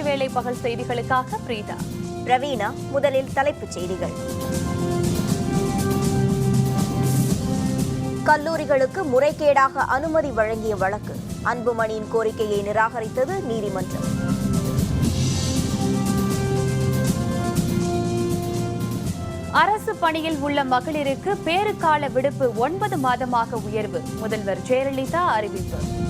ஐந்தரை நூற்றுவேளை பகல் செய்திகளுக்காக பிரீதா. பிரவீனா முதலில் தலைப்புச் செய்திகள். கல்லூரிகளுக்கு முறைகேடாக அனுமதி வழங்கிய வழக்கு. அன்புமணியின் கோரிக்கையை நிராகரித்தது நீதிமன்றம். அரசு பணியில் உள்ள மகளிருக்கு பேறுகால விடுப்பு ஒன்பது மாதமாக உயர்வு. முதல்வர் ஜெயலலிதா அறிவிப்பு.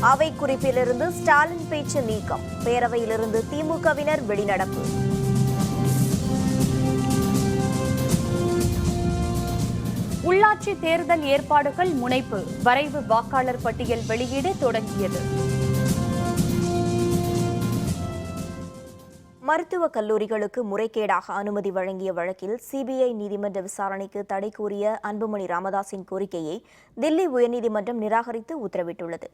அவை குறிப்பிலிருந்து ஸ்டாலின் பேச்சு நீக்கம். பேரவையிலிருந்து திமுகவினர் வெளிநடப்பு. உள்ளாட்சி தேர்தல் ஏற்பாடுகள் முனைப்பு. வரைவு வாக்காளர் பட்டியல் வெளியீடு தொடங்கியது. மருத்துவக் கல்லூரிகளுக்கு முறைகேடாக அனுமதி வழங்கிய வழக்கில் சிபிஐ நீதிமன்ற விசாரணைக்கு தடை கூறிய அன்புமணி ராமதாஸின் கோரிக்கையை தில்லி உயர்நீதிமன்றம் நிராகரித்து உத்தரவிட்டுள்ளது.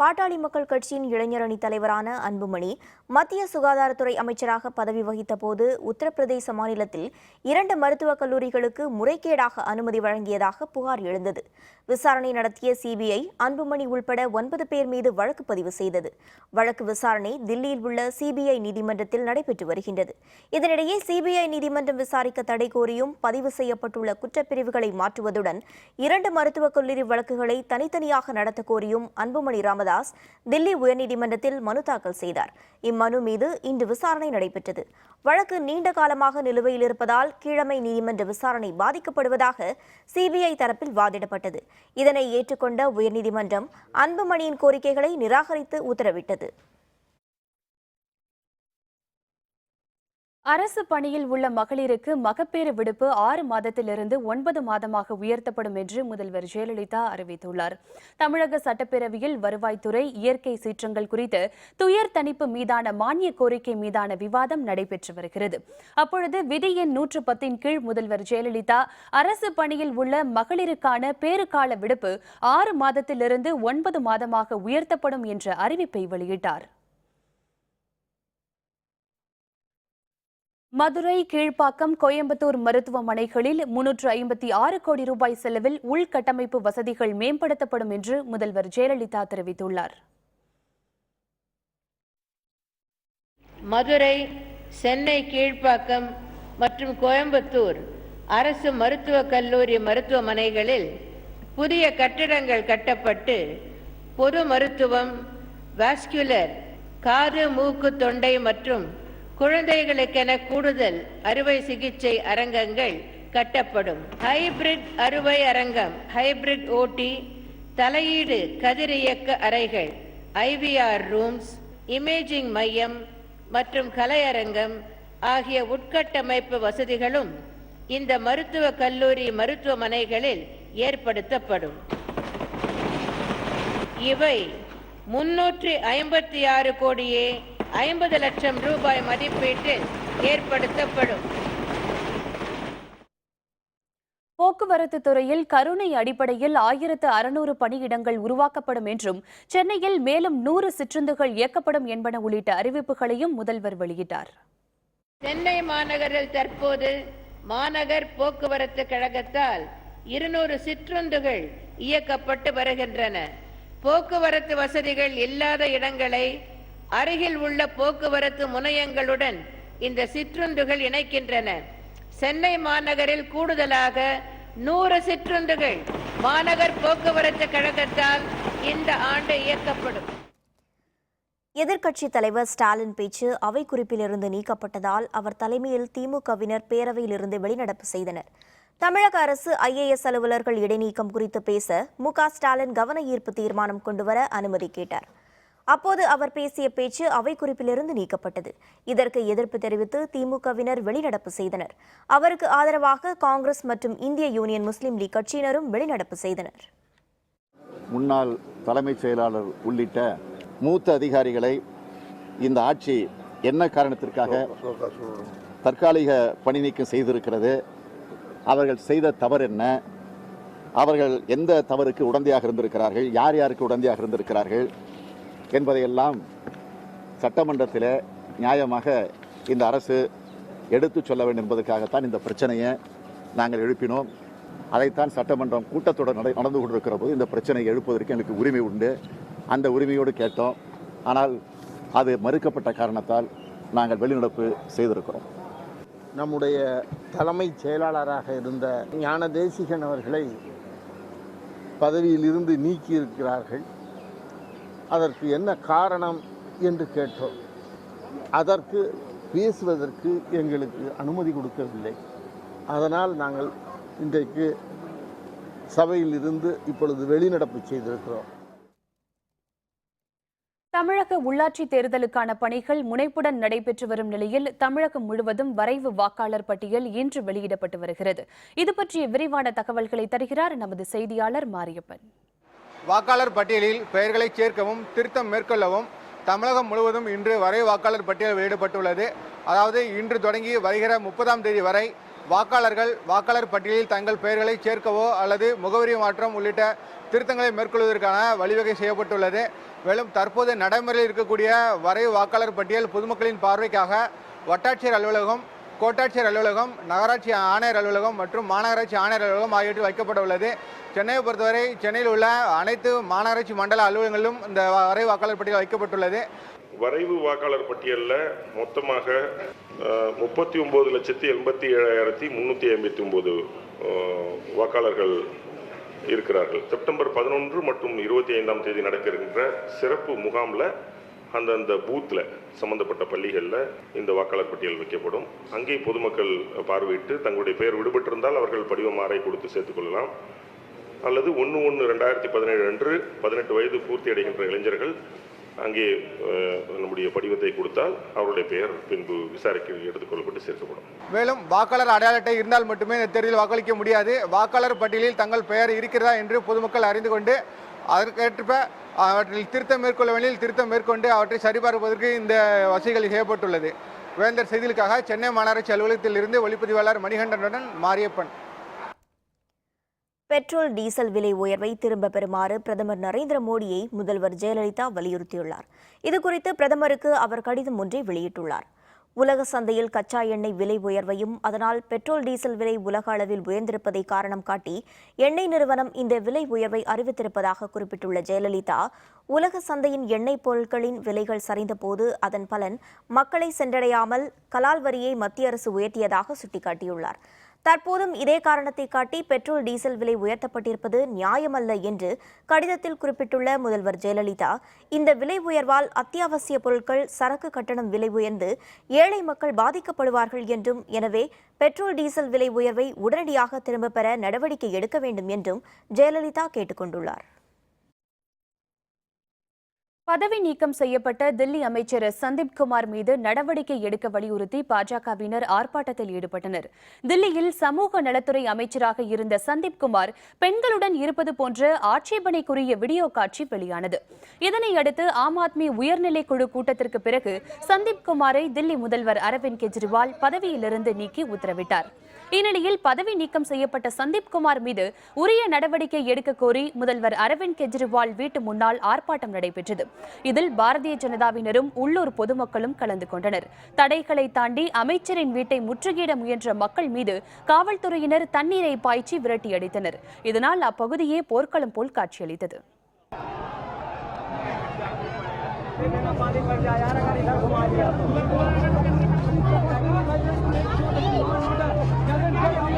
பாட்டாளி மக்கள் கட்சியின் இளைஞரணி தலைவரான அன்புமணி மத்திய சுகாதாரத்துறை அமைச்சராக பதவி வகித்த போது உத்தரப்பிரதேச மாநிலத்தில் இரண்டு மருத்துவக் கல்லூரிகளுக்கு முறைகேடாக அனுமதி வழங்கியதாக புகார் எழுந்தது. விசாரணை நடத்திய சிபிஐ அன்புமணி உள்பட ஒன்பது பேர் மீது வழக்கு பதிவு செய்தது. வழக்கு விசாரணை தில்லியில் உள்ள சிபிஐ நீதிமன்றத்தில் நடைபெற்று வருகின்றது. இதனிடையே சிபிஐ நீதிமன்றம் விசாரிக்க தடை கோரியும் பதிவு செய்யப்பட்டுள்ள குற்றப்பிரிவுகளை மாற்றுவதுடன் இரண்டு மருத்துவக் கல்லூரி வழக்குகளை தனித்தனியாக நடத்த கோரியும் அன்புமணி ராமதாஸ் தில்லி உயர்நீதிமன்றத்தில் மனு தாக்கல் செய்தார். இம்மனு மீது இன்று விசாரணை நடைபெற்றது. வழக்கு நீண்ட காலமாக நிலுவையில் இருப்பதால் கீழமை நீதிமன்ற விசாரணை பாதிக்கப்படுவதாக சிபிஐ தரப்பில் வாதிடப்பட்டது. இதனை ஏற்றுக்கொண்ட உயர்நீதிமன்றம் அன்புமணியின் கோரிக்கைகளை நிராகரித்து உத்தரவிட்டது. அரசு பணியில் உள்ள மகளிருக்கு மகப்பேறு விடுப்பு ஆறு மாதத்திலிருந்து ஒன்பது மாதமாக உயர்த்தப்படும் என்று முதல்வர் ஜெயலலிதா அறிவித்துள்ளார். தமிழக சட்டப்பேரவையில் வருவாய்த்துறை இயற்கை சீற்றங்கள் குறித்து துயர் தணிப்பு மீதான மானிய கோரிக்கை மீதான விவாதம் நடைபெற்று வருகிறது. அப்பொழுது விதி எண் நூற்று பத்தின் கீழ் முதல்வர் ஜெயலலிதா அரசு பணியில் உள்ள மகளிருக்கான பேறுகால விடுப்பு ஆறு மாதத்திலிருந்து ஒன்பது மாதமாக உயர்த்தப்படும் என்ற அறிவிப்பை வெளியிட்டார். மதுரை கீழ்ப்பாக்கம் கோயம்புத்தூர் மருத்துவமனைகளில் முன்னூற்று ஐம்பத்தி ஆறு கோடி ரூபாய் செலவில் உள்கட்டமைப்பு வசதிகள் மேம்படுத்தப்படும் என்று முதல்வர் ஜெயலலிதா தெரிவித்துள்ளார். மதுரை சென்னை கீழ்ப்பாக்கம் மற்றும் கோயம்புத்தூர் அரசு மருத்துவக் கல்லூரி மருத்துவமனைகளில் புதிய கட்டிடங்கள் கட்டப்பட்டு பொது மருத்துவம் வாஸ்குலர் காது மூக்கு தொண்டை மற்றும் குழந்தைகளுக்கென கூடுதல் அறுவை சிகிச்சை அரங்கங்கள் கட்டப்படும். ஹைபிரிட் அறுவை அரங்கம் ஹைபிரிட் ஓடி தலையீடு கதிரியக்க அறைகள் ஐவிஆர் ரூம்ஸ் இமேஜிங் மையம் மற்றும் கலையரங்கம் ஆகிய உட்கட்டமைப்பு வசதிகளும் இந்த மருத்துவ கல்லூரி மருத்துவமனைகளில் ஏற்படுத்தப்படும். இவை முன்னூற்றி ஐம்பத்தி ஆறு கோடியே ஐம்பது லட்சம் ரூபாய் மதிப்பீட்டில் ஏற்படுத்தப்படும். போக்குவரத்து துறையில் கருணை அடிப்படையில் ஆயிரத்து அறுநூறு பணியிடங்கள் உருவாக்கப்படும் என்றும் சென்னையில் மேலும் நூறு சிற்றுந்துகள் இயக்கப்படும் என்பன உள்ளிட்ட அறிவிப்புகளையும் முதல்வர் வெளியிட்டார். சென்னை மாநகரில் தற்போது மாநகர் போக்குவரத்து கழகத்தால் இருநூறு சிற்றுந்துகள் இயக்கப்பட்டு வருகின்றன. போக்குவரத்து வசதிகள் இல்லாத இடங்களை அருகில் உள்ள போக்குவரத்து முனையங்களுடன் இந்த சிற்றுந்துகள் இணைக்கின்றன. சென்னை மாநகரில் கூடுதலாக நூறு சிற்றுந்துகள் மாநகர் போக்குவரத்து கழகத்தால் இந்த ஆண்டு இயக்கப்படும். எதிர்க்கட்சித் தலைவர் ஸ்டாலின் பேச்சு அவை குறிப்பிலிருந்து நீக்கப்பட்டதால் அவர் தலைமையில் திமுகவினர் பேரவையிலிருந்து வெளிநடப்பு செய்தனர். தமிழக அரசு ஐஏஎஸ் அலுவலர்கள் இடைநீக்கம் குறித்து பேச மு க ஸ்டாலின் கவன ஈர்ப்பு தீர்மானம் கொண்டுவர அனுமதி கேட்டார். அப்போது அவர் பேசிய பேச்சு அவை குறிப்பிலிருந்து நீக்கப்பட்டது. இதற்கு எதிர்ப்பு தெரிவித்து திமுகவினர் வெளிநடப்பு செய்தனர். அவருக்கு ஆதரவாக காங்கிரஸ் மற்றும் இந்திய யூனியன் முஸ்லீம் லீக் கட்சியினரும் வெளிநடப்பு செய்தனர். முன்னாள் தலைமைச் செயலாளர் உள்ளிட்ட மூத்த அதிகாரிகளை இந்த ஆட்சி என்ன காரணத்திற்காக தற்காலிக பணி நீக்கம் செய்திருக்கிறது அவர்கள் செய்த தவறு என்ன அவர்கள் எந்த தவறுக்கு உடந்தையாக இருந்திருக்கிறார்கள் யார் யாருக்கு உடந்தையாக இருந்திருக்கிறார்கள் என்பதையெல்லாம் சட்டமன்றத்தில் நியாயமாக இந்த அரசு எடுத்துச் சொல்ல வேண்டும் என்பதற்காகத்தான் இந்த பிரச்சனையை நாங்கள் எழுப்பினோம். அதைத்தான் சட்டமன்றம் கூட்டத்தொடர் நட நடந்து கொண்டிருக்கிற போது இந்த பிரச்சனையை எழுப்புவதற்கு எனக்கு உரிமை உண்டு. அந்த உரிமையோடு கேட்டோம். ஆனால் அது மறுக்கப்பட்ட காரணத்தால் நாங்கள் வெளிநடப்பு செய்திருக்கிறோம். நம்முடைய தலைமைச் செயலாளராக இருந்த ஞான தேசிகன் அவர்களை பதவியிலிருந்து நீக்கியிருக்கிறார்கள். அதற்கு என்ன காரணம் என்று கேட்டோம். அதற்கு பேசுவதற்கு எங்களுக்கு அனுமதி கொடுக்கவில்லை. அதனால் நாங்கள் இன்றைக்கு சபையில் இருந்து இப்பொழுது வெளிநடப்பு செய்திருக்கிறோம். தமிழக உள்ளாட்சி தேர்தலுக்கான பணிகள் முனைப்புடன் நடைபெற்று வரும் நிலையில் தமிழகம் முழுவதும் வரைவு வாக்காளர் பட்டியல் இன்று வெளியிடப்பட்டு வருகிறது. இது பற்றிய விரிவான தகவல்களை தருகிறார் நமது செய்தியாளர் மாரியப்பன். வாக்காளர் பட்டியலில் பெயர்களை சேர்க்கவும் திருத்தம் மேற்கொள்ளவும் தமிழகம் முழுவதும் இன்று வரை வாக்காளர் பட்டியல் வெளியிடப்பட்டுள்ளது. அதாவது இன்று தொடங்கி வருகிற முப்பதாம் தேதி வரை வாக்காளர்கள் வாக்காளர் பட்டியலில் தங்கள் பெயர்களை சேர்க்கவோ அல்லது முகவரி மாற்றம் உள்ளிட்ட திருத்தங்களை மேற்கொள்வதற்கான வழிவகை செய்யப்பட்டுள்ளது. மேலும் தற்போது நடைமுறையில் இருக்கக்கூடிய வரை வாக்காளர் பட்டியல் பொதுமக்களின் பார்வைக்காக வட்டாட்சியர் அலுவலகம் கோட்டாட்சியர் அலுவலகம் நகராட்சி ஆணையர் அலுவலகம் மற்றும் மாநகராட்சி ஆணையர் அலுவலகம் ஆகியவற்றில் வைக்கப்பட உள்ளது. சென்னையை பொறுத்தவரை சென்னையில் உள்ள அனைத்து மாநகராட்சி மண்டல அலுவலகங்களிலும் இந்த வரை வாக்காளர் பட்டியல் வைக்கப்பட்டுள்ளது. வரைவு வாக்காளர் பட்டியலில் மொத்தமாக முப்பத்தி ஒம்பது லட்சத்தி எண்பத்தி ஏழாயிரத்தி முந்நூற்றி ஐம்பத்தி ஒம்பது வாக்காளர்கள் இருக்கிறார்கள். செப்டம்பர் பதினொன்று மற்றும் இருபத்தி ஐந்தாம் தேதி நடக்கின்ற சிறப்பு முகாமில் அந்தந்த பூத்தில் சம்பந்தப்பட்ட பள்ளிகளில் இந்த வாக்காளர் பட்டியல் வைக்கப்படும். அங்கே பொதுமக்கள் பார்வையிட்டு தங்களுடைய பெயர் விடுபட்டிருந்தால் அவர்கள் படிவம் மாறை கொடுத்து சேர்த்துக்கொள்ளலாம் அல்லது ஒன்று ஒன்று ரெண்டாயிரத்தி பதினேழு அன்று பதினெட்டு வயது பூர்த்தி அடைகின்ற இளைஞர்கள் அங்கே நம்முடைய படிவத்தை கொடுத்தால் அவருடைய பெயர் பின்பு விசாரிக்க எடுத்துக்கொள்ளப்பட்டு சேர்க்கப்படும். மேலும் வாக்காளர் அடையாள அட்டை இருந்தால் மட்டுமே இந்த தேர்தலில் வாக்களிக்க முடியாது. வாக்காளர் பட்டியலில் தங்கள் பெயர் இருக்கிறதா என்று பொதுமக்கள் அறிந்து கொண்டு அதற்கேற்ப அவற்றில் திருத்தம் மேற்கொள்ள வேண்டியில் திருத்தம் மேற்கொண்டு அவற்றை சரிபார்ப்பதற்கு இந்த வசதிகள் செய்யப்பட்டுள்ளது. வேந்தர் செய்திகளுக்காக சென்னை மாநகராட்சி அலுவலகத்தில் இருந்து ஒளிப்பதிவாளர் மணிகண்டனுடன் மாரியப்பன். பெட்ரோல் டீசல் விலை உயர்வை திரும்ப பெறுமாறு பிரதமர் நரேந்திர மோடியை முதல்வர் ஜெயலலிதா வலியுறுத்தியுள்ளார். இதுகுறித்து பிரதமருக்கு அவர் கடிதம் ஒன்றை வெளியிட்டுள்ளார். உலக சந்தையில் கச்சா எண்ணெய் விலை உயர்வையும் அதனால் பெட்ரோல் டீசல் விலை உலக அளவில் உயர்ந்திருப்பதை காரணம் காட்டி எண்ணெய் நிறுவனம் இந்த விலை உயர்வை அறிவித்திருப்பதாக குறிப்பிட்டுள்ள ஜெயலலிதா உலக சந்தையின் எண்ணெய் பொருட்களின் விலைகள் சரிந்தபோது அதன் பலன் மக்களை சென்றடையாமல் கலால் வரியை மத்திய அரசு உயர்த்தியதாக சுட்டிக்காட்டியுள்ளார். தற்போதும் இதே காரணத்தை காட்டி பெட்ரோல் டீசல் விலை உயர்த்தப்பட்டிருப்பது நியாயமல்ல என்று கடிதத்தில் குறிப்பிட்டுள்ள முதல்வர் ஜெயலலிதா இந்த விலை உயர்வால் அத்தியாவசிய பொருட்கள் சரக்கு கட்டணம் விலை உயர்ந்து ஏழை மக்கள் பாதிக்கப்படுவார்கள் என்றும் எனவே பெட்ரோல் டீசல் விலை உயர்வை உடனடியாக திரும்பப் பெற நடவடிக்கை எடுக்க வேண்டும் என்றும் ஜெயலலிதா கேட்டுக்கொண்டுள்ளார். பதவி நீக்கம் செய்யப்பட்ட தில்லி அமைச்சர் சந்தீப் குமார் மீது நடவடிக்கை எடுக்க வலியுறுத்தி பாஜகவினர் ஆர்ப்பாட்டத்தில் ஈடுபட்டனர். தில்லியில் சமூக நலத்துறை அமைச்சராக இருந்த சந்தீப் குமார் பெண்களுடன் இருப்பது போன்ற ஆட்சேபனைக்குரிய வீடியோ காட்சி வெளியானது. இதனையடுத்து ஆம் ஆத்மி உயர்நிலை குழு கூட்டத்திற்கு பிறகு சந்தீப் குமாரை தில்லி முதல்வர் அரவிந்த் கெஜ்ரிவால் பதவியிலிருந்து நீக்கி உத்தரவிட்டார். இந்நிலையில் பதவி நீக்கம் செய்யப்பட்ட சந்தீப் குமார் மீது உரிய நடவடிக்கை எடுக்க கோரி முதல்வர் அரவிந்த் கெஜ்ரிவால் வீட்டு முன்னால் ஆர்ப்பாட்டம் நடைபெற்றது. இதில் பாரதிய ஜனதாவினரும் உள்ளூர் பொதுமக்களும் கலந்து கொண்டனர். தடைகளை தாண்டி அமைச்சரின் வீட்டை முற்றுகையிட முயன்ற மக்கள் மீது காவல்துறையினர் தண்ணீரை பாய்ச்சி விரட்டியடித்தனர் இதனால் அப்பகுதியே போர்க்களம் போல் காட்சியளித்தது.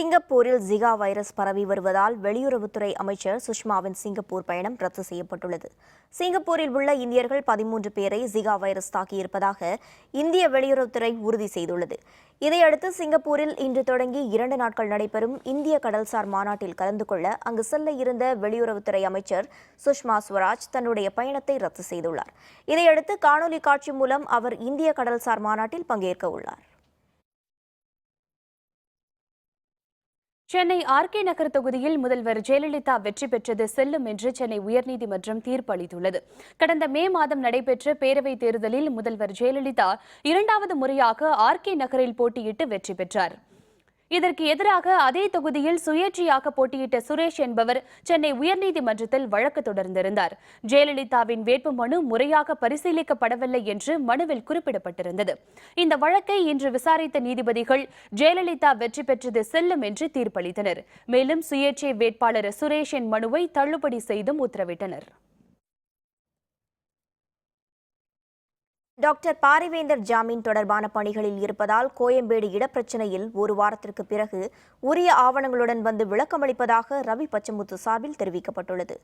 சிங்கப்பூரில் ஜிகா வைரஸ் பரவி வருவதால் வெளியுறவுத்துறை அமைச்சர் சுஷ்மாவின் சிங்கப்பூர் பயணம் ரத்து செய்யப்பட்டுள்ளது. சிங்கப்பூரில் உள்ள இந்தியர்கள் பதிமூன்று பேரை ஜிகா வைரஸ் தாக்கியிருப்பதாக இந்திய வெளியுறவுத்துறை உறுதி செய்துள்ளது. இதையடுத்து சிங்கப்பூரில் இன்று தொடங்கி இரண்டு நாட்கள் நடைபெறும் இந்திய கடல்சார் மாநாட்டில் கலந்து கொள்ள அங்கு செல்ல இருந்த வெளியுறவுத்துறை அமைச்சர் சுஷ்மா ஸ்வராஜ் தன்னுடைய பயணத்தை ரத்து செய்துள்ளார். இதையடுத்து காணொலி காட்சி மூலம் அவர் இந்திய கடல்சார் மாநாட்டில் பங்கேற்க உள்ளார். சென்னை ஆர்கே நகர் தொகுதியில் முதல்வர் ஜெயலலிதா வெற்றி பெற்றது செல்லும் என்று சென்னை உயர்நீதிமன்றம் தீர்ப்பு அளித்துள்ளது கடந்த மே மாதம் நடைபெற்ற பேரவைத் தேர்தலில் முதல்வர் ஜெயலலிதா இரண்டாவது முறையாக ஆர்கே நகரில் போட்டியிட்டு வெற்றி பெற்றார். இதற்கு எதிராக அதே தொகுதியில் சுயேட்சையாக போட்டியிட்ட சுரேஷ் என்பவர் சென்னை உயர்நீதிமன்றத்தில் வழக்கு தொடர்ந்திருந்தார். ஜெயலலிதாவின் வேட்புமனு முறையாக பரிசீலிக்கப்படவில்லை என்று மனுவில் குறிப்பிடப்பட்டிருந்தது. இந்த வழக்கை இன்று விசாரித்த நீதிபதிகள் ஜெயலலிதா வெற்றி பெற்றது செல்லும் என்று தீர்ப்பளித்தனர். மேலும் சுயேட்சை வேட்பாளர் சுரேஷின் மனுவை தள்ளுபடி செய்தும் உத்தரவிட்டனர். டாக்டர் பாரிவேந்தர் ஜாமீன் தொடர்பான பணிகளில் இருப்பதால் கோயம்பேடு இடப்பிரச்சினையில் ஒரு வாரத்திற்கு பிறகு உரிய ஆவணங்களுடன் வந்து விளக்கமளிப்பதாக ரவி பச்சமுத்து சார்பில் தெரிவிக்கப்பட்டுள்ளது.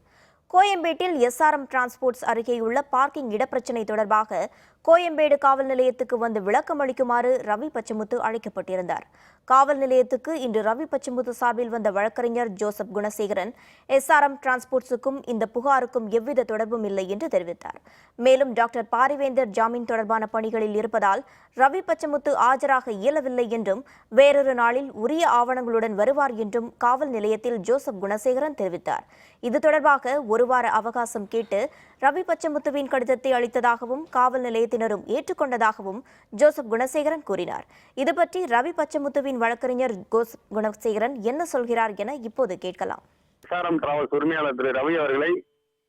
கோயம்பேட்டில் எஸ்ஆர்எம் டிரான்ஸ்போர்ட்ஸ் அருகேயுள்ள பார்க்கிங் இடப்பிரச்சினை தொடர்பாக கோயம்பேடு காவல் நிலையத்துக்கு வந்து விளக்கம் அளிக்குமாறு ரவி பச்சமுத்து அழைக்கப்பட்டிருந்தார். காவல் நிலையத்துக்கு இன்று ரவி பச்சமுத்து சார்பில் வந்த வழக்கறிஞர் ஜோசப் குணசேகரன் எஸ்ஆர்எம் டிரான்ஸ்போர்ட்ஸுக்கும் இந்த புகாருக்கும் எவ்வித தொடர்பும் இல்லை என்று தெரிவித்தார். மேலும் டாக்டர் பாரிவேந்தர் ஜாமீன் தொடர்பான பணிகளில் இருப்பதால் ரவி பச்சமுத்து ஆஜராக இயலவில்லை என்றும் வேறொரு நாளில் உரிய ஆவணங்களுடன் வருவார் என்றும் காவல் நிலையத்தில் ஜோசப் குணசேகரன் தெரிவித்தார். இது தொடர்பாக ஒரு வார அவகாசம் கேட்டு ரவி பச்சமுத்துவின் கடிதத்தை அளித்ததாகவும் காவல் நிலையத்தினரும் ஏற்றுக்கொண்டதாகவும் ஜோசப் குணசேகரன் கூறினார். இது பற்றி ரவி பச்சமுத்துவின் வழக்கறிஞர் கோஸ் குணசேகரன் என்ன சொல்கிறார் என இப்போது கேட்கலாம். விசாரம் டிராவல்ஸ் உரிமையாளர் திரு ரவி அவர்களை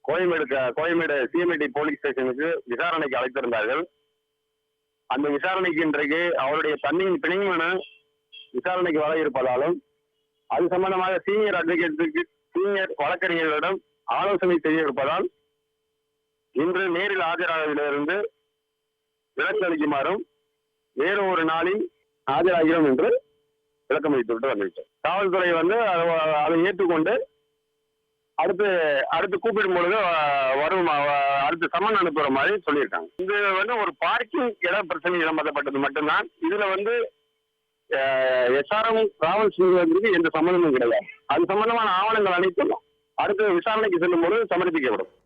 கோயம்பேடு கோயம்பேடு சிஎம்ஐடி போலீஸ் ஸ்டேஷனுக்கு விசாரணைக்கு அழைத்திருந்தார்கள். அந்த விசாரணைக்கு இன்றைக்கு அவருடைய தண்ணியின் பிணைமனு விசாரணைக்கு வர இருப்பதாலும் அது சம்பந்தமாக சீனியர் அட்வொகேட்டுக்கு சீனியர் வழக்கறிஞர்களிடம் ஆலோசனை செய்ய இருப்பதால் இன்று நேரில் ஆஜராவதிலிருந்து விளக்கு அளிக்குமாறும் வேறு ஒரு நாளில் ஆஜராகிறோம் என்று விளக்கம் அளித்துவிட்டு வந்துவிட்டோம் காவல்துறை வந்து அதை- அதை ஏற்றுக்கொண்டு அடுத்து அடுத்து கூப்பிடும் பொழுது வரும் அடுத்து சம்மன் அனுப்புற மாதிரி சொல்லியிருக்காங்க. இது வந்து ஒரு பார்க்கிங் இட பிரச்சனை சம்பந்தப்பட்டது மட்டும்தான். இதுல வந்து எஸ்ஆர்எம் டிராவல்ஸ் நிறுவனத்திற்கு எந்த சம்மந்தமும் கிடையாது. அது சம்பந்தமான ஆவணங்கள் அனைத்தும் அடுத்து விசாரணைக்கு செல்லும் பொழுது சமர்ப்பிக்கப்படும்.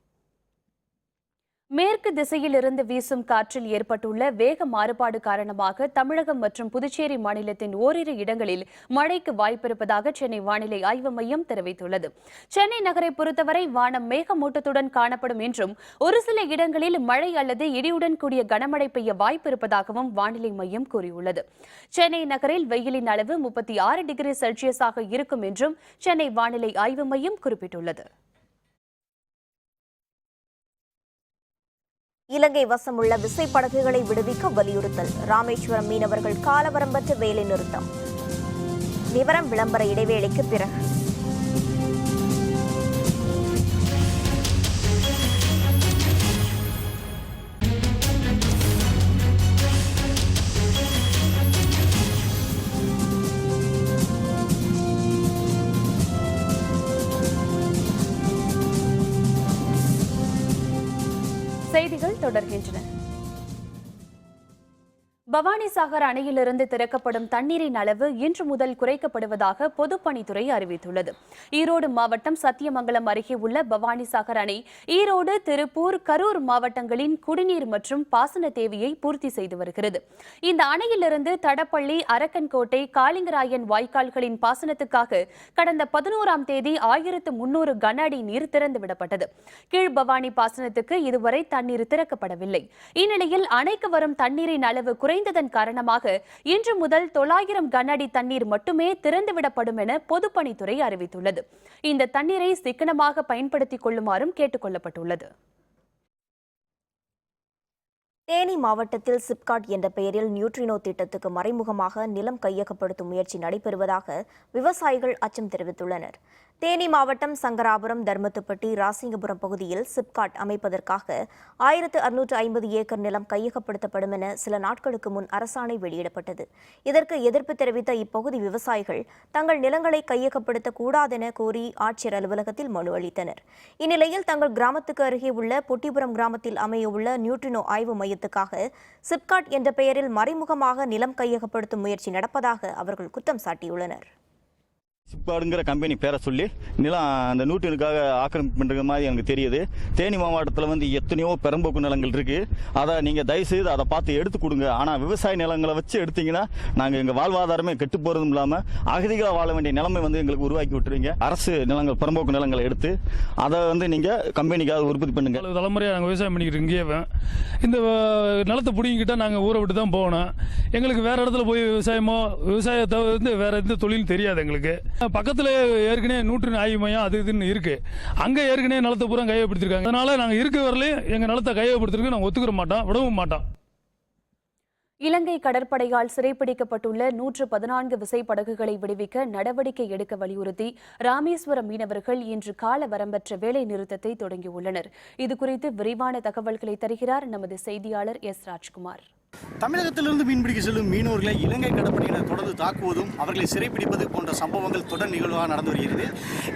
மேற்கு திசையிலிருந்து வீசும் காற்றில் ஏற்பட்டுள்ள வேக மாறுபாடு காரணமாக தமிழகம் மற்றும் புதுச்சேரி மாநிலத்தின் ஓரிரு இடங்களில் மழைக்கு வாய்ப்பிருப்பதாக சென்னை வானிலை ஆய்வு மையம் தெரிவித்துள்ளது. சென்னை நகரை பொறுத்தவரை வானம் மேகமூட்டத்துடன் காணப்படும் என்றும் ஒரு சில இடங்களில் மழை அல்லது இடியுடன் கூடிய கனமழை பெய்ய வாய்ப்பிருப்பதாகவும் வானிலை மையம் கூறியுள்ளது. சென்னை நகரில் வெயிலின் அளவு முப்பத்தி ஆறு டிகிரி செல்சியஸாக இருக்கும் என்றும் சென்னை வானிலை ஆய்வு மையம் குறிப்பிட்டுள்ளது. இலங்கை வசமுள்ள விசைப்படகுகளை விடுவிக்க வலியுறுத்தல். ராமேஸ்வரம் மீனவர்கள் காலவரம்பற்ற வேலை நிறுத்தம். விவரம் விளம்பர இடைவேளைக்கு பிறகு. பவானிசாகர் அணையிலிருந்து திறக்கப்படும் தண்ணீரின் அளவு இன்று முதல் குறைக்கப்படுவதாக பொதுப்பணித்துறை அறிவித்துள்ளது. ஈரோடு மாவட்டம் சத்தியமங்கலம் அருகே உள்ள பவானிசாகர் அணை ஈரோடு திருப்பூர் கரூர் மாவட்டங்களின் குடிநீர் மற்றும் பாசன தேவையை பூர்த்தி செய்து வருகிறது. இந்த அணையிலிருந்து தடப்பள்ளி அரக்கன்கோட்டை காளிங்கராயன் வாய்க்கால்களின் பாசனத்துக்காக கடந்த பதினோராம் தேதி ஆயிரத்து முன்னூறு கன அடி நீர் திறந்துவிடப்பட்டது. கீழ்பவானி பாசனத்துக்கு இதுவரை தண்ணீர் திறக்கப்படவில்லை. இந்நிலையில் அணைக்கு வரும் தண்ணீரின் அளவு குறை குறைந்ததன் காரணமாக இன்று முதல் தொள்ளாயிரம் கனஅடி தண்ணீர் மட்டுமே திறந்துவிடப்படும் என பொதுப்பணித்துறை அறிவித்துள்ளது. இந்த தண்ணீரை சிக்கனமாக பயன்படுத்திக் கொள்ளுமாறும் கேட்டுக் கொள்ளப்பட்டுள்ளது. தேனி மாவட்டத்தில் சிப்காட் என்ற பெயரில் நியூட்ரினோ திட்டத்துக்கு மறைமுகமாக நிலம் கையகப்படுத்தும் முயற்சி நடைபெறுவதாக விவசாயிகள் அச்சம் தெரிவித்துள்ளனர். தேனி மாவட்டம் சங்கராபுரம் தர்மத்துப்பட்டி ராசிங்கபுரம் பகுதியில் சிப்காட் அமைப்பதற்காக ஆயிரத்து அறுநூற்று ஐம்பது ஏக்கர் நிலம் கையகப்படுத்தப்படும் என சில நாட்களுக்கு முன் அரசாணை வெளியிடப்பட்டது. இதற்கு எதிர்ப்பு தெரிவித்த இப்பகுதி விவசாயிகள் தங்கள் நிலங்களை கையகப்படுத்த கூடாதென கோரி ஆட்சியர் அலுவலகத்தில் மனு அளித்தனர். இந்நிலையில் தங்கள் கிராமத்துக்கு அருகே உள்ள பொட்டிபுரம் கிராமத்தில் அமையவுள்ள நியூட்ரினோ ஆய்வு மையத்துக்காக சிப்காட் என்ற பெயரில் மறைமுகமாக நிலம் கையகப்படுத்தும் முயற்சி நடப்பதாக அவர்கள் குற்றம் சாட்டியுள்ளனர். சிப்பாடுங்கிற கம்பெனி பேரை சொல்லி நிலம் அந்த நூற்றினுக்காக ஆக்கிரமிப்பு பண்ணுற மாதிரி எனக்கு தெரியுது. தேனி மாவட்டத்தில் வந்து எத்தனையோ பெரம்போக்கு நிலங்கள் இருக்குது அதை நீங்கள் தயவுசெய்து அதை பார்த்து எடுத்து கொடுங்க. ஆனால் விவசாய நிலங்களை வச்சு எடுத்தீங்கன்னா நாங்கள் எங்கள் வாழ்வாதாரமே கெட்டு போகிறதும் இல்லாமல் அகதிகளாக வாழ வேண்டிய நிலைமை வந்து எங்களுக்கு உருவாக்கி விட்டுருவீங்க. அரசு நிலங்கள் பெரம்போக்கு நிலங்களை எடுத்து அதை வந்து நீங்கள் கம்பெனிக்காக உற்பத்தி பண்ணுங்க. தலைமுறையாக நாங்கள் விவசாயம் பண்ணிக்கிட்டு இங்கேயே இந்த நிலத்தை பிடிங்கிட்டா நாங்கள் ஊரை விட்டு தான் போகணும். எங்களுக்கு வேறு இடத்துல போய் விவசாயமோ விவசாயத்தை வந்து வேறு எந்த தொழிலும் தெரியாது எங்களுக்கு. பக்கத்தில் ஏற்கனவே நூற்று ஆய்வு மையம் அது இதுன்னு இருக்கு. அங்கே ஏற்கனவே நிலத்தை பூரா கையப்படுத்திருக்காங்க அதனால நாங்கள் இருக்க வரலையும் எங்கள் நிலத்தை கையப்படுத்திருக்கு நாங்கள் ஒத்துக்கிற மாட்டோம் விடவும் மாட்டோம். இலங்கை கடற்படையால் சிறைப்பிடிக்கப்பட்டுள்ள நூற்று பதினான்கு விசைப்படகுகளை விடுவிக்க நடவடிக்கை எடுக்க வலியுறுத்தி ராமேஸ்வரம் மீனவர்கள் இன்று கால வரம்பற்ற வேலை நிறுத்தத்தை தொடங்கியுள்ளனர். இதுகுறித்து விரிவான தகவல்களை தருகிறார் நமது செய்தியாளர் எஸ். ராஜ்குமார். தமிழகத்திலிருந்து மீன்பிடிக்க செல்லும் மீனவர்களை இலங்கை கடற்படையினர் தொடர்ந்து தாக்குவதும் அவர்களை சிறைப்பிடிப்பது போன்ற சம்பவங்கள் தொடர் நிகழ்வாக நடந்து வருகிறது.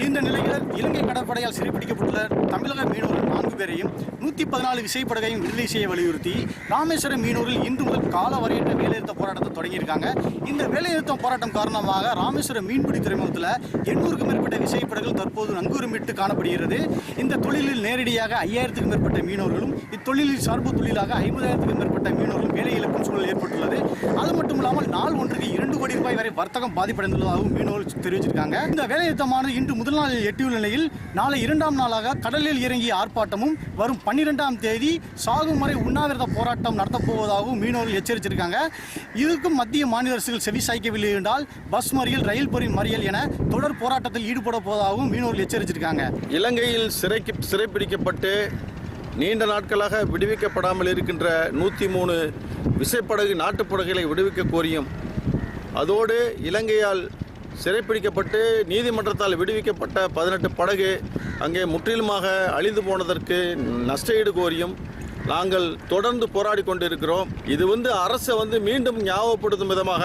இந்த நிலையில் இலங்கை கடற்படையால் சிறைப்பிடிக்கப்பட்டுள்ள தமிழக மீனவர்கள் நான்கு பேரையும் நூற்றி பதினாலு விசைப்படகையும் விடுதலை செய்ய வலியுறுத்தி ராமேஸ்வரம் மீனவர்கள் இன்று முதல் கால வரையற்ற வேலைநிறுத்த போராட்டத்தை தொடங்கியிருக்காங்க. இந்த வேலைநிறுத்தம் போராட்டம் காரணமாக ராமேஸ்வரம் மீன்பிடி துறைமுகத்தில் எண்ணூறுக்கும் மேற்பட்ட விசைப்படகுகள் தற்போது நங்கூரமிட்டு காணப்படுகிறது. இந்த தொழிலில் நேரடியாக ஐயாயிரத்துக்கும் மேற்பட்ட மீனவர்களும் இத்தொழிலில் சார்பு தொழிலாக ஐம்பதாயிரத்துக்கும் மேற்பட்ட மீனவர்கள் வேலை இழக்கும் சூழல் ஏற்பட்டுள்ளது. அது மட்டும் இல்லாமல் நாள் ஒன்றுக்கு இரண்டு கோடி ரூபாய் வரை வர்த்தகம் பாதிப்படைந்துள்ளதாகவும் மீனவர்கள் தெரிவிச்சிருக்காங்க. இந்த வேலைநிறுத்தமானது இன்று முதல் நாளில் எட்டியுள்ள நிலையில் நாளை இரண்டாம் நாளாக கடலில் இறங்கிய ஆர்ப்பாட்டமும் வரும் பன்னிரெண்டாம் தேதி சாகும் வரை உண்ணாவிரத போராட்டம் நடத்தப்போவதாகவும் மீனவர்கள் எச்சரிச்சிருக்காங்க. இதுக்கும் மத்திய மாநில அரசுகள் செவி சாய்க்கவில்லை என்றால் பஸ் மறியல் ரயில் பொறி மறியல் என தொடர் போராட்டத்தில் ஈடுபட போவதாகவும் மீனவர்கள் எச்சரிச்சிருக்காங்க. இலங்கையில் சிறைக்கு சிறைப்பிடிக்கப்பட்டு நீண்ட நாட்களாக விடுவிக்கப்படாமல் இருக்கின்ற நூற்றி மூணு விசைப்படகு நாட்டுப்படகுகளை விடுவிக்க கோரியும் அதோடு இலங்கையால் சிறைப்பிடிக்கப்பட்டு நீதிமன்றத்தால் விடுவிக்கப்பட்ட பதினெட்டு படகு அங்கே முற்றிலுமாக அழிந்து போனதற்கு நஷ்டஈடு கோரியும் நாங்கள் தொடர்ந்து போராடி கொண்டிருக்கிறோம். இது வந்து அரசை வந்து மீண்டும் ஞாபகப்படுத்தும் விதமாக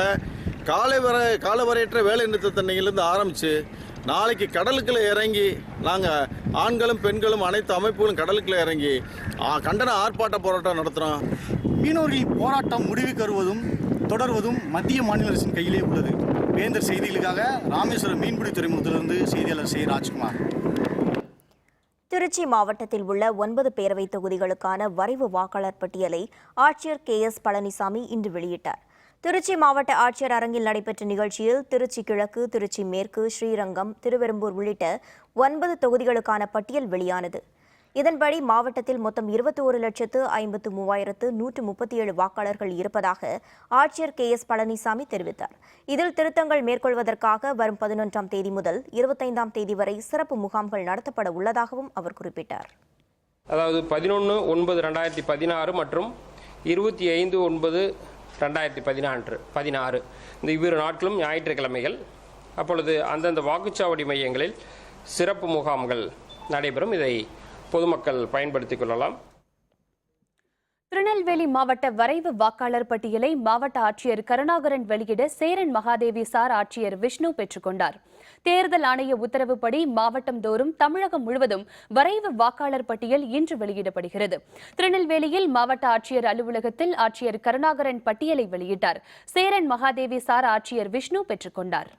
காலை வர காலவரையற்ற வேலை நிறுத்தத்தன்னையிலிருந்து ஆரம்பித்து நாளைக்கு கடலுக்குள்ள இறங்கி நாங்கள் ஆண்களும் பெண்களும் அனைத்து அமைப்புகளும் கடலுக்குள்ள இறங்கி ஆ, கண்டன ஆர்ப்பாட்ட போராட்டம் நடத்துகிறோம் மீனவர்களின் போராட்டம் முடிவுக்கு வருவதும் தொடர்வதும் மத்திய மாநில அரசின் கையிலே உள்ளது. வேந்தர் செய்திகளுக்காக ராமேஸ்வரம் மீன்பிடி துறைமுகத்திலிருந்து செய்தியாளர் சி. ராஜ்குமார். திருச்சி மாவட்டத்தில் உள்ள ஒன்பது பேரவைத் தொகுதிகளுக்கான வரைவு வாக்காளர் பட்டியலை ஆட்சியர் கே. எஸ். பழனிசாமி இன்று வெளியிட்டார். திருச்சி மாவட்ட ஆட்சியர் அரங்கில் நடைபெற்ற நிகழ்ச்சியில் திருச்சி கிழக்கு திருச்சி மேற்கு ஸ்ரீரங்கம் திருவெரும்பூர் உள்ளிட்ட ஒன்பது தொகுதிகளுக்கான பட்டியல் வெளியானது. இதன்படி மாவட்டத்தில் மொத்தம் இருபத்தி ஒரு லட்சத்து ஐம்பத்து மூவாயிரத்து நூற்று முப்பத்தி ஏழு வாக்காளர்கள் இருப்பதாக ஆட்சியர் கே எஸ் பழனிசாமி தெரிவித்தார். இதில் திருத்தங்கள் மேற்கொள்வதற்காக வரும் பதினொன்றாம் தேதி முதல் இருபத்தைந்தாம் தேதி வரை சிறப்பு முகாம்கள் நடத்தப்பட உள்ளதாகவும் அவர் குறிப்பிட்டார். அதாவது பதினொன்று ஒன்பது ரெண்டாயிரத்தி பதினாறு மற்றும் இருபத்தி ஐந்து ஒன்பது ரெண்டாயிரத்தி பதினாறு பதினாறு. இந்த இவ்விரு நாட்களும் ஞாயிற்றுக்கிழமைகள். அப்பொழுது அந்தந்த வாக்குச்சாவடி மையங்களில் சிறப்பு முகாம்கள் நடைபெறும். இதை பொதுமக்கள் பயன்படுத்திக் கொள்ளலாம். திருநெல்வேலி மாவட்ட வரைவு வாக்காளர் பட்டியலை மாவட்ட ஆட்சியர் கருணாகரன் வெளியிட சேரன் மகாதேவி சார் ஆட்சியர் விஷ்ணு பெற்றுக்கொண்டார் தேர்தல் ஆணைய உத்தரவுப்படி மாவட்டம் தோறும் தமிழகம் முழுவதும் வரைவு வாக்காளர் பட்டியல் இன்று வெளியிடப்படுகிறது. திருநெல்வேலியில் மாவட்ட ஆட்சியர் அலுவலகத்தில் ஆட்சியர் கருணாகரன் பட்டியலை வெளியிட்டார். சேரன் மகாதேவி சார் ஆட்சியர் விஷ்ணு பெற்றுக்கொண்டார்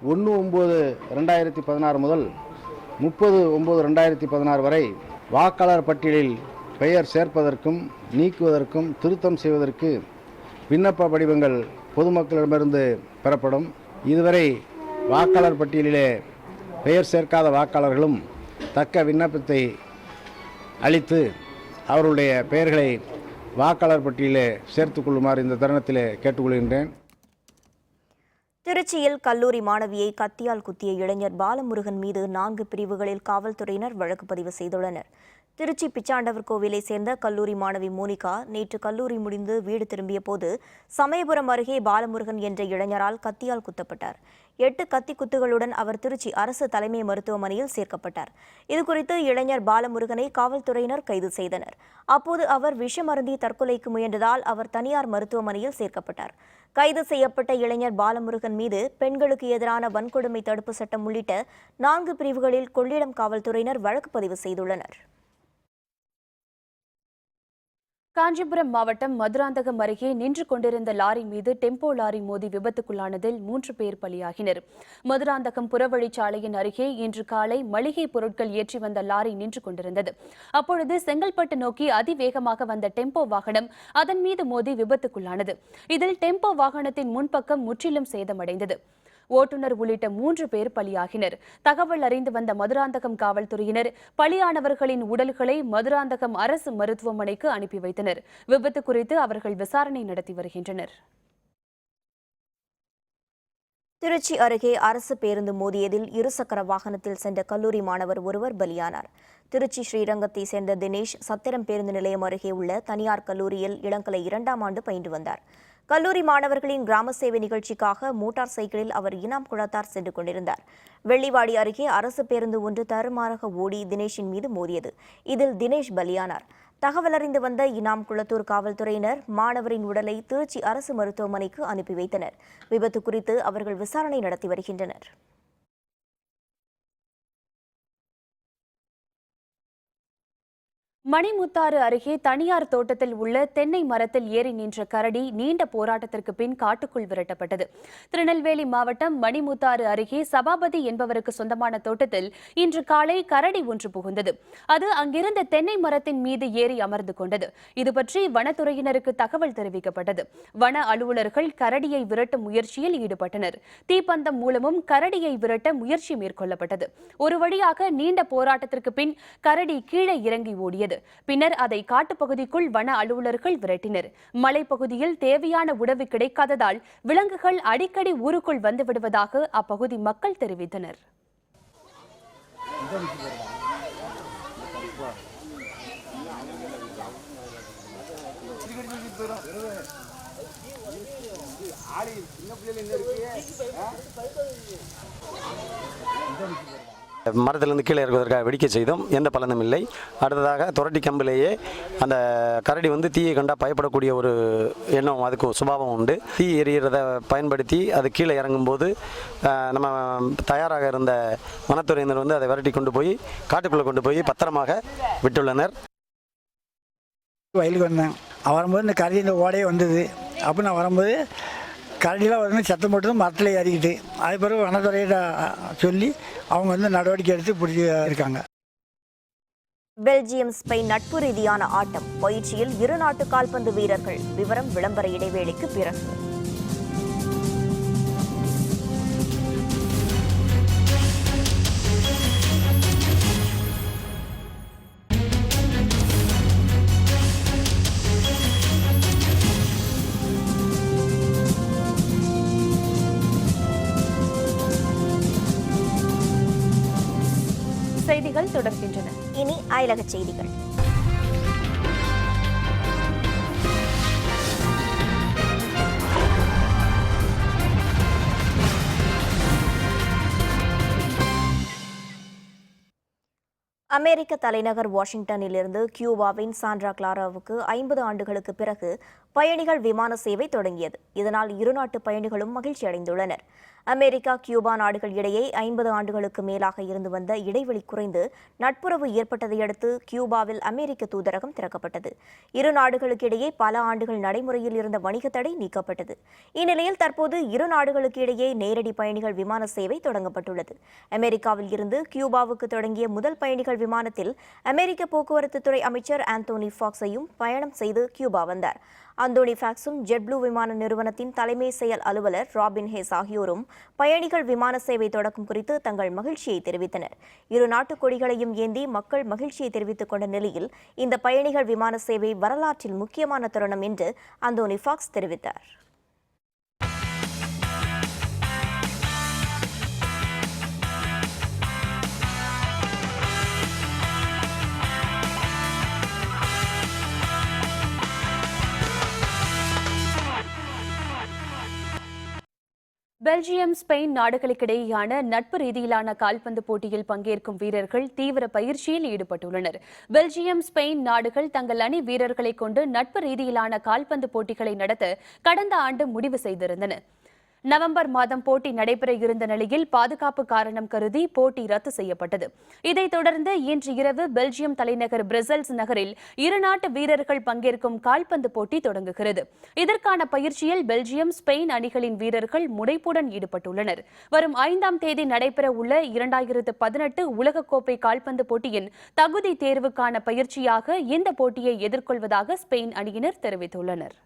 ஒன்று ஒம்பது ரெண்டாயிரத்தி பதினாறு முதல் முப்பது ஒம்பது ரெண்டாயிரத்தி பதினாறு வரை வாக்காளர் பட்டியலில் பெயர் சேர்ப்பதற்கும் நீக்குவதற்கும் திருத்தம் செய்வதற்கு விண்ணப்ப படிவங்கள் பொதுமக்களிடமிருந்து பெறப்படும். இதுவரை வாக்காளர் பட்டியலிலே பெயர் சேர்க்காத வாக்காளர்களும் தக்க விண்ணப்பத்தை அளித்து அவர்களுடைய பெயர்களை வாக்காளர் பட்டியலே சேர்த்துக் கொள்ளுமாறு இந்த தருணத்திலே கேட்டுக்கொள்கின்றேன். திருச்சியில் கல்லூரி மாணவியை கத்தியால் குத்திய இளைஞர் பாலமுருகன் மீது நான்கு பிரிவுகளில் காவல்துறையினர் வழக்கு பதிவு செய்துள்ளனர். திருச்சி பிச்சாண்டவர் கோவிலை சேர்ந்த கல்லூரி மாணவி மோனிகா நேற்று கல்லூரி முடிந்து வீடு திரும்பிய போது சமயபுரம் அருகே பாலமுருகன் என்ற இளைஞரால் கத்தியால் குத்தப்பட்டார். எட்டு கத்தி குத்துகளுடன் அவர் திருச்சி அரசு தலைமை மருத்துவமனையில் சேர்க்கப்பட்டார். இதுகுறித்து இளைஞர் பாலமுருகனை காவல்துறையினர் கைது செய்தனர். அப்போது அவர் விஷமருந்தி தற்கொலைக்கு முயன்றதால் அவர் தனியார் மருத்துவமனையில் சேர்க்கப்பட்டார். கைது செய்யப்பட்ட இளைஞர் பாலமுருகன் மீது பெண்களுக்கு எதிரான வன்கொடுமை தடுப்பு சட்டம் உள்ளிட்ட நான்கு பிரிவுகளில் கொள்ளிடம் காவல்துறையினர் வழக்கு பதிவு செய்துள்ளனர். காஞ்சிபுரம் மாவட்டம் மதுராந்தகம் அருகே நின்று கொண்டிருந்த லாரி மீது டெம்போ லாரி மோதி விபத்துக்குள்ளானதில் மூன்று பேர் பலியாகினர். மதுராந்தகம் புறவழிச்சாலையின் அருகே இன்று காலை மளிகை பொருட்கள் ஏற்றி வந்த லாரி நின்று கொண்டிருந்தது. அப்பொழுது செங்கல்பட்டு நோக்கி அதிவேகமாக வந்த டெம்போ வாகனம் அதன் மீது மோதி விபத்துக்குள்ளானது. இதில் டெம்போ வாகனத்தின் முன்பக்கம் முற்றிலும் சேதமடைந்தது. ஓட்டுநர் உள்ளிட்ட மூன்று பேர் பலியாகினர். தகவல் அறிந்து வந்த மதுராந்தகம் காவல்துறையினர் பலியானவர்களின் உடல்களை மதுராந்தகம் அரசு மருத்துவமனைக்கு அனுப்பி வைத்தனர். விபத்து குறித்து அவர்கள் விசாரணை நடத்தி வருகின்றனர். திருச்சி அருகே அரசு பேருந்து மோதியதில் இருசக்கர வாகனத்தில் சென்ற கல்லூரி மாணவர் ஒருவர் பலியானார். திருச்சி ஸ்ரீரங்கத்தை சேர்ந்த தினேஷ் சத்திரம் பேருந்து நிலையம் அருகே உள்ள தனியார் கல்லூரியில் இளங்கலை இரண்டாம் ஆண்டு பயின்று வந்தார். கல்லூரி மாணவர்களின் கிராம சேவை நிகழ்ச்சிக்காக மோட்டார் சைக்கிளில் அவர் இனாம் குளத்தார் சென்று கொண்டிருந்தார். வெள்ளிவாடி அருகே அரசு பேருந்து ஒன்று தருமாறாக ஓடி தினேஷின் மீது மோதியது. இதில் தினேஷ் பலியானார். தகவல் அறிந்து வந்த இனாம் குளத்தூர் காவல்துறையினர் மாணவரின் உடலை திருச்சி அரசு மருத்துவமனைக்கு அனுப்பி வைத்தனர். விபத்து குறித்து அவர்கள் விசாரணை நடத்தி வருகின்றனர். மணிமுத்தாறு அருகே தனியார் தோட்டத்தில் உள்ள தென்னை மரத்தில் ஏறி நின்ற கரடி நீண்ட போராட்டத்திற்கு பின் காட்டுக்குள் விரட்டப்பட்டது. திருநெல்வேலி மாவட்டம் மணிமுத்தாறு அருகே சபாபதி என்பவருக்கு சொந்தமான தோட்டத்தில் இன்று காலை கரடி ஒன்று புகுந்தது. அது அங்கிருந்த தென்னை மரத்தின் மீது ஏறி அமர்ந்து கொண்டது. இது பற்றி வனத்துறையினருக்கு தகவல் தெரிவிக்கப்பட்டது. வன அலுவலர்கள் கரடியை விரட்டும் முயற்சியில் ஈடுபட்டனர். தீப்பந்தம் மூலமும் கரடியை விரட்ட முயற்சி மேற்கொள்ளப்பட்டது. ஒரு வழியாக நீண்ட போராட்டத்திற்கு பின் கரடி கீழே இறங்கி ஓடியது. பின்னர் அதை காட்டுப்பகுதிக்குள் வன அலுவலர்கள் விரட்டினர். மலைப்பகுதியில் தேவையான உணவு கிடைக்காததால் விலங்குகள் அடிக்கடி ஊருக்குள் வந்துவிடுவதாக அப்பகுதி மக்கள் தெரிவித்தனர். மரத்திலிருந்து கீழே இறக்குவதற்காக வெடிக்க செய்தோம். எந்த பலனும் இல்லை. அடுத்ததாக துரட்டி கம்பிலேயே அந்த கரடி வந்து தீயை கண்டா பயப்படக்கூடிய ஒரு எண்ணம் அதுக்கு சுபாவம் உண்டு. தீ எரியறதை பயன்படுத்தி அது கீழே இறங்கும்போது நம்ம தயாராக இருந்த வனத்துறையினர் வந்து அதை விரட்டி கொண்டு போய் காட்டுக்குள்ளே கொண்டு போய் பத்திரமாக விட்டுள்ளனர். வயலுக்கு வந்தேன். வரும்போது இந்த கரடி இந்த ஓடையே வந்தது. அப்போ நான் வரும்போது கரண்டிலாம் வந்து சத்தம் போட்டு மரத்தில் ஏறிக்கிட்டு. அது பிறகு வனத்துறையிட்ட சொல்லி அவங்க வந்து நடவடிக்கை எடுத்து பிடிச்சி இருக்காங்க. பெல்ஜியம் ஸ்பெயின் நட்பு ரீதியான ஆட்டம். பயிற்சியில் இரு நாட்டு கால்பந்து வீரர்கள் விவரம் விளம்பர இடைவேளைக்கு பிறகு. இனி செய்திகள். அமெரிக்க தலைநகர் வாஷிங்டனில் இருந்து கியூபாவின் சாண்ட்ரா கிளாராவுக்கு ஐம்பது ஆண்டுகளுக்கு பிறகு பயணிகள் விமான சேவை தொடங்கியது. இதனால் இரு நாட்டு பயணிகளும் மகிழ்ச்சி அடைந்துள்ளனர் அமெரிக்கா கியூபா நாடுகள் இடையே ஐம்பது ஆண்டுகளுக்கு மேலாக இருந்து வந்த இடைவெளி குறைந்து நட்புறவு ஏற்பட்டதையடுத்து கியூபாவில் அமெரிக்க தூதரகம் திறக்கப்பட்டது. இரு நாடுகளுக்கு இடையே பல ஆண்டுகள் நடைமுறையில் இருந்த வணிக தடை நீக்கப்பட்டது. இந்நிலையில் தற்போது இரு நாடுகளுக்கு இடையே நேரடி பயணிகள் விமான சேவை தொடங்கப்பட்டுள்ளது. அமெரிக்காவில் இருந்து கியூபாவுக்கு தொடங்கிய முதல் பயணிகள் விமானத்தில் அமெரிக்க போக்குவரத்து துறை அமைச்சர் ஆந்தோனி ஃபாக்ஸையும் பயணம் செய்து கியூபா வந்தார். அந்தோனி ஃபாக்ஸும் ஜெட்ப்ளூ விமான நிறுவனத்தின் தலைமை செயல் அலுவலர் ராபின் ஹேஸ் ஆகியோரும் பயணிகள் விமான சேவை தொடக்கம் குறித்து தங்கள் மகிழ்ச்சியை தெரிவித்தனர். இரு நாட்டு கொடிகளையும் ஏந்தி மக்கள் மகிழ்ச்சியை தெரிவித்துக் கொண்ட நிலையில் இந்த பயணிகள் விமான சேவை வரலாற்றில் முக்கியமான தருணம் என்று அந்தோனி ஃபாக்ஸ் தெரிவித்தார். பெல்ஜியம் ஸ்பெயின் நாடுகளுக்கிடையேயான நட்பு ரீதியிலான கால்பந்து போட்டியில் பங்கேற்கும் வீரர்கள் தீவிர பயிற்சியில் ஈடுபட்டுள்ளனர். பெல்ஜியம் ஸ்பெயின் நாடுகள் தங்கள் அணி வீரர்களை கொண்டு நட்பு ரீதியிலான கால்பந்து போட்டிகளை நடத்த கடந்த ஆண்டு முடிவு செய்திருந்தன. நவம்பர் மாதம் போட்டி நடைபெற இருந்த நிலையில் பாதுகாப்பு காரணம் கருதி போட்டி ரத்து செய்யப்பட்டது. இதைத் தொடர்ந்து இன்று இரவு பெல்ஜியம் தலைநகர் பிரசல்ஸ் நகரில் இரு நாட்டு வீரர்கள் பங்கேற்கும் கால்பந்து போட்டி தொடங்குகிறது. இதற்கான பயிற்சியில் பெல்ஜியம் ஸ்பெயின் அணிகளின் வீரர்கள் முனைப்புடன் ஈடுபட்டுள்ளனர். வரும் ஐந்தாம் தேதி நடைபெற உள்ள இரண்டாயிரத்து பதினெட்டு உலகக்கோப்பை கால்பந்து போட்டியின் தகுதி தேர்வுக்கான பயிற்சியாக இந்த போட்டியை எதிர்கொள்வதாக ஸ்பெயின் அணியினர் தெரிவித்துள்ளனர்.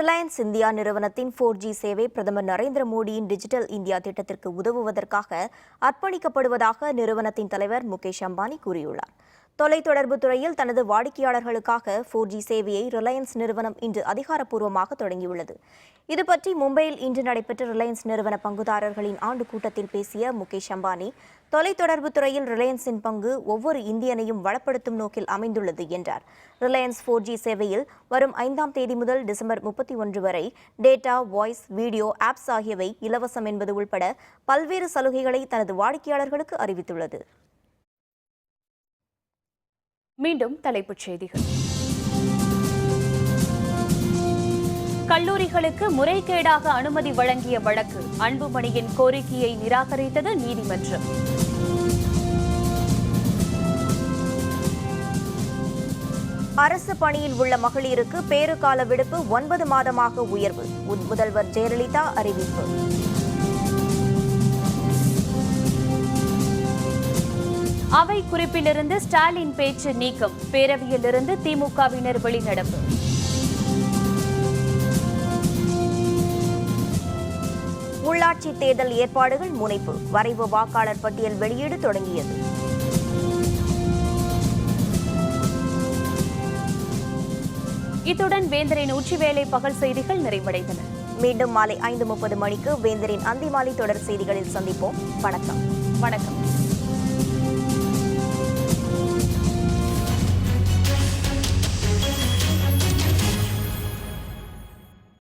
ரிலையன்ஸ் இந்தியா நிறுவனத்தின் ஃபோர் ஜி சேவை பிரதமர் நரேந்திர மோடியின் டிஜிட்டல் இந்தியா திட்டத்திற்கு உதவுவதற்காக அர்ப்பணிக்கப்படுவதாக நிறுவனத்தின் தலைவர் முகேஷ் அம்பானி கூறியுள்ளார். தொலைத்தொடர்பு துறையில் தனது வாடிக்கையாளர்களுக்காக ஃபோர் ஜி சேவையை ரிலையன்ஸ் நிறுவனம் இன்று அதிகாரப்பூர்வமாக தொடங்கியுள்ளது. இது பற்றி மும்பையில் இன்று நடைபெற்ற ரிலையன்ஸ் நிறுவன பங்குதாரர்களின் ஆண்டு கூட்டத்தில் பேசிய முகேஷ் அம்பானி தொலைத்தொடர்பு துறையில் ரிலையன்ஸின் பங்கு ஒவ்வொரு இந்தியனையும் வளப்படுத்தும் நோக்கில் அமைந்துள்ளது என்றார். ரிலையன்ஸ் ஃபோர் ஜி சேவையில் வரும் ஐந்தாம் தேதி முதல் டிசம்பர் முப்பத்தி ஒன்று வரை டேட்டா வாய்ஸ் வீடியோ ஆப்ஸ் ஆகியவை இலவசம் என்பது உள்பட பல்வேறு சலுகைகளை தனது வாடிக்கையாளர்களுக்கு அறிவித்துள்ளது. மீண்டும் தலைப்புச் செய்திகள். கல்லூரிகளுக்கு முறைகேடாக அனுமதி வழங்கிய வழக்கு அன்புமணியின் கோரிக்கையை நிராகரித்தது நீதிமன்றம். அரசு பணியில் உள்ள மகளிருக்கு பேறுகால விடுப்பு ஒன்பது மாதமாக உயர்வு. முதல்வர் ஜெயலலிதா அறிவிப்பு. அவை குறிப்பிலிருந்து ஸ்டாலின் பேச்சு நீக்கம். பேரவையிலிருந்து திமுகவினர் வெளிநடப்பு. உள்ளாட்சி தேர்தல் ஏற்பாடுகள் முனைப்பு. வரைவு வாக்காளர் பட்டியல் வெளியீடு தொடங்கியது. இத்துடன் வேந்தரின் உச்சிவேளை பகல் செய்திகள் நிறைவடைந்தன. மீண்டும் மாலை ஐந்து முப்பது மணிக்கு வேந்தரின் அந்திமாலை தொடர் செய்திகளில் சந்திப்போம். வணக்கம். வணக்கம்.